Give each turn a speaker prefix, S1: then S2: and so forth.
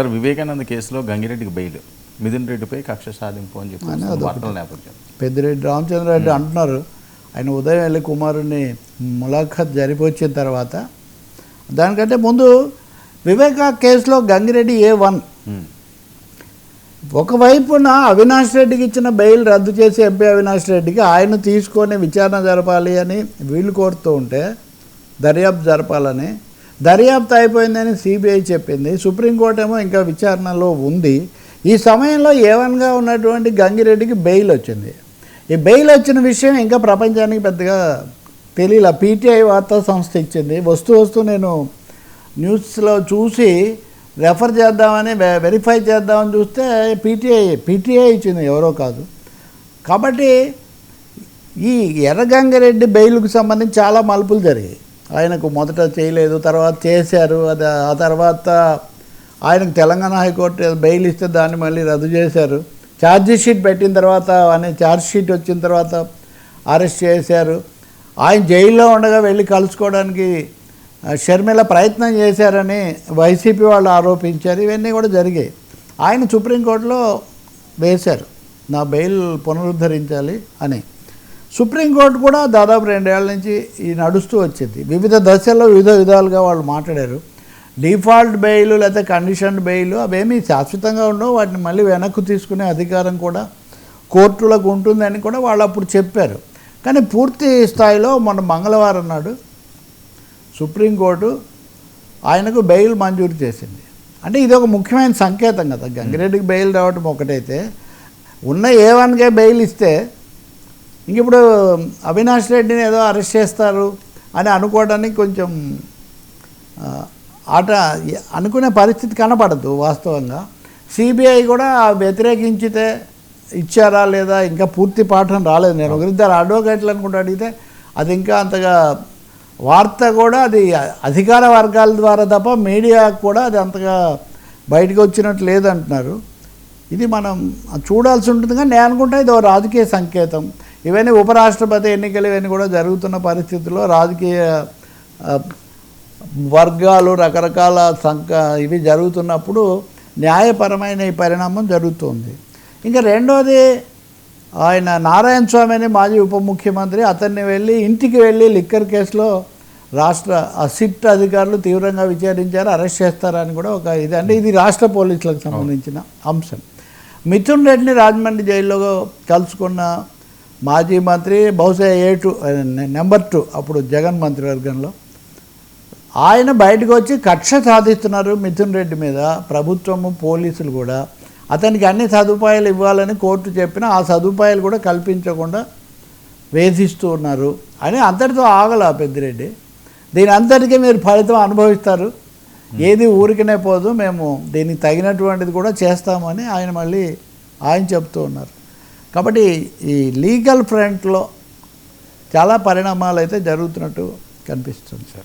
S1: Sir Vivekananda కేసులో గంగిరెడ్డికి bail. Mithun రెడ్డిపై కక్ష సాధింపు అని చెప్పి
S2: పెద్దిరెడ్డి రామచంద్రారెడ్డి అంటున్నారు. ఆయన ఉదయం వెళ్ళి కుమారుని ములాఖత్ జరిపొచ్చిన తర్వాత దానికంటే ముందు వివేకా కేసులో గంగిరెడ్డి ఏ వన్. ఒకవైపున అవినాష్ రెడ్డికి ఇచ్చిన బెయిల్ రద్దు చేసి ఎంపీ అవినాష్ రెడ్డికి ఆయన తీసుకొని విచారణ జరపాలి అని వీళ్ళు కోరుతూ ఉంటే దర్యాప్తు జరపాలని దర్యాప్తు అయిపోయిందని సిబిఐ చెప్పింది. సుప్రీంకోర్టు ఏమో ఇంకా విచారణలో ఉంది. ఈ సమయంలో ఏవన్గా ఉన్నటువంటి గంగిరెడ్డికి బెయిల్ వచ్చింది. ఈ బెయిల్ వచ్చిన విషయం ఇంకా ప్రపంచానికి పెద్దగా తెలియల. పీటీఐ వార్తా సంస్థ ఇచ్చింది. వస్తూ వస్తూ నేను న్యూస్లో చూసి రెఫర్ చేద్దామని వె- వెరిఫై చేద్దామని చూస్తే పీటీఐ పీటీఐ ఇచ్చింది. ఎవరో కాదు. కాబట్టి ఈ ఎర్రగంగారెడ్డి బెయిల్కు సంబంధించి చాలా మలుపులు జరిగాయి. ఆయనకు మొదట చేయలేదు తర్వాత చేశారు అది ఆ తర్వాత ఆయనకు తెలంగాణ హైకోర్టు బెయిల్ ఇస్తే దాన్ని మళ్ళీ రద్దు చేశారు. ఛార్జీ షీట్ పెట్టిన తర్వాత అనే ఛార్జ్ షీట్ వచ్చిన తర్వాత అరెస్ట్ చేశారు. ఆయన జైల్లో ఉండగా వెళ్ళి కలుసుకోవడానికి షర్మిల ప్రయత్నం చేశారని వైసీపీ వాళ్ళు ఆరోపించారు. ఇవన్నీ కూడా జరిగాయి. ఆయన సుప్రీంకోర్టులో వేశారు. నా బెయిల్ పునరుద్ధరించాలి అని. సుప్రీంకోర్టు కూడా దాదాపు రెండేళ్ళ నుంచి ఈ నడుస్తూ వచ్చింది. వివిధ దశల్లో వివిధ విధాలుగా వాళ్ళు మాట్లాడారు. డిఫాల్ట్ బెయిల్ లేకపోతే కండిషన్ బెయిల్ అవేమీ శాశ్వతంగా ఉండవు. వాటిని మళ్ళీ వెనక్కు తీసుకునే అధికారం కూడా కోర్టులకు ఉంటుందని కూడా వాళ్ళు అప్పుడు చెప్పారు. కానీ పూర్తి స్థాయిలో మొన్న మంగళవారం నాడు సుప్రీంకోర్టు ఆయనకు బెయిల్ మంజూరు చేసింది. అంటే ఇది ఒక ముఖ్యమైన సంకేతం కదా. గంగిరెడ్డికి బెయిల్ రావటం ఒకటైతే ఉన్న ఏ వన్కే బెయిల్ ఇస్తే ఇంక ఇప్పుడు అవినాష్ రెడ్డిని ఏదో అరెస్ట్ చేస్తారు అని అనుకోవడానికి కొంచెం ఆట అనుకునే పరిస్థితి కనపడదు వాస్తవంగా. సిబిఐ కూడా వ్యతిరేకించితే ఇచ్చారా లేదా ఇంకా పూర్తి పాఠం రాలేదు. నేను ఒకరిద్దరు అడ్వకేట్లు అనుకుంటూ అడిగితే అది ఇంకా అంతగా వార్త కూడా అది అధికార వర్గాల ద్వారా తప్ప మీడియా కూడా అది అంతగా బయటకు వచ్చినట్టు లేదంటున్నారు. ఇది మనం చూడాల్సి ఉంటుంది కానీ నేను అనుకుంటా ఇది ఒక రాజకీయ సంకేతం. ఇవన్నీ ఉపరాష్ట్రపతి ఎన్నికలు ఇవన్నీ కూడా జరుగుతున్న పరిస్థితుల్లో రాజకీయ వర్గాలు రకరకాల సంక ఇవి జరుగుతున్నప్పుడు న్యాయపరమైన ఈ పరిణామం జరుగుతుంది. ఇంకా రెండోది ఆయన నారాయణ స్వామి అని మాజీ ఉప ముఖ్యమంత్రి అతన్ని వెళ్ళి ఇంటికి వెళ్ళి లిక్కర్ కేసులో రాష్ట్ర సిట్ అధికారులు తీవ్రంగా విచారించారు అరెస్ట్ చేస్తారని కూడా ఒక ఇది. అంటే ఇది రాష్ట్ర పోలీసులకు సంబంధించిన అంశం. మిథున్ రెడ్డిని రాజమండ్రి జైల్లో కలుసుకున్న మాజీ మంత్రి బహుశా ఏ టూ నెంబర్ టూ అప్పుడు జగన్ మంత్రివర్గంలో. ఆయన బయటకు వచ్చి కక్ష సాధిస్తున్నారు మిథున్ రెడ్డి మీద. ప్రభుత్వము పోలీసులు కూడా. అతనికి అన్ని సదుపాయాలు ఇవ్వాలని కోర్టు చెప్పినా ఆ సదుపాయాలు కూడా కల్పించకుండా వేధిస్తూ ఉన్నారు అని అంతటితో ఆగల పెద్దిరెడ్డి. దీని అంతటికీ మీరు ఫలితం అనుభవిస్తారు. ఏది ఊరికనే పోదు మేము దీనికి తగినటువంటిది కూడా చేస్తామని ఆయన మళ్ళీ ఆయన చెప్తూ ఉన్నారు. కాబట్టి ఈ లీగల్ ఫ్రంట్లో చాలా పరిణామాలు అయితే జరుగుతున్నట్టు కనిపిస్తుంది సార్.